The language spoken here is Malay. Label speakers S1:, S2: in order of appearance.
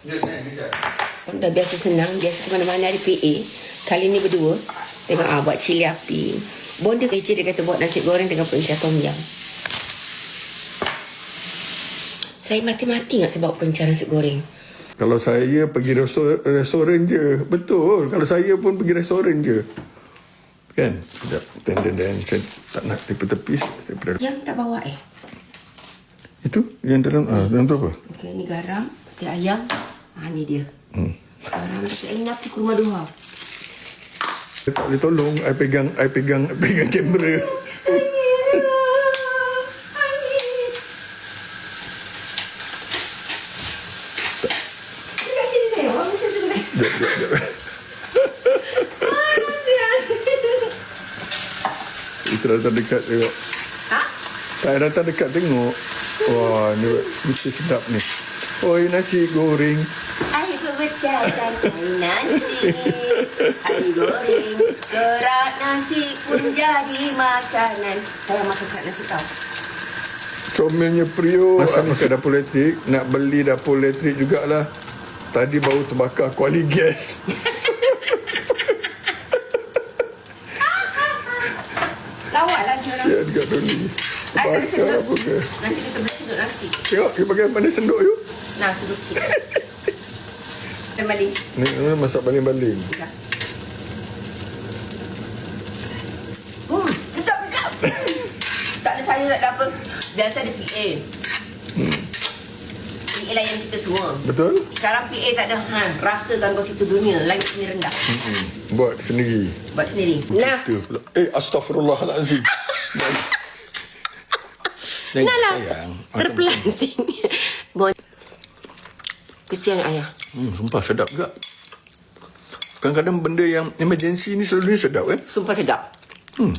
S1: Dia.
S2: Dah biasa senang, biasa ke mana-mana ada PA. Kali ni berdua, tengok ah buat cili api. Bonda kerja dia kata buat nasi goreng dengan pencah tom yam. Saya mati-mati nak sebab pencah nasi goreng.
S3: Kalau saya pergi restoran, restoran je. Betul. Kalau saya pun pergi restoran je. Kan? Sekejap. Dan, dan, dan. Saya tak nak tepi-tepis. Daripada...
S2: Yang tak bawa eh.
S3: Itu? Yang dalam... Ah, dalam tu apa?
S2: Okey, ni garam, peti ayam. Ah ni dia.
S3: Hmm.
S2: Nak ke rumah duha.
S3: Saya tak boleh tolong. I pegang, I pegang, I pegang kamera. Kita datang dekat tengok.
S2: Ha?
S3: Saya datang dekat tengok. Wah, ni mesti sedap ni. Oi, nasi goreng.
S2: Nasi Air goreng Kerak nasi pun jadi makanan. Saya makan kerak nasi tau
S3: Comelnya Prio Masa makan dapur elektrik Nak beli dapur elektrik jugalah. Tadi baru terbakar kuali gas.
S2: Lawak lagi orang.
S3: Siap dekat
S2: Ada
S3: Terbakar
S2: sendok.
S3: apa ke
S2: Nanti kita boleh sedut nasi.
S3: Tengok dia pakai mana sendok you
S2: Nah, sedut cik Dan balik
S3: Ni ni masak baling-baling.
S2: Hmm, sedap sedap. tak ada saya tak ada apa. Biasa ada PA.
S3: Hmm.
S2: PA layan kita semua.
S3: Betul?
S2: Sekarang PA tak ada ha, rasa ganggu situ dunia. Langit sini rendah.
S3: Hmm. Buat sendiri
S2: Buat sendiri. Nah,
S3: Eh astagfirullahalazim
S2: nah lah.
S3: sayang
S2: Terpelanting. Bon. Kesian ayah.
S3: Hmm, sumpah sedap juga. Kadang-kadang benda yang emergency ni selalunya sedap kan?
S2: Sumpah sedap.
S3: Hmm.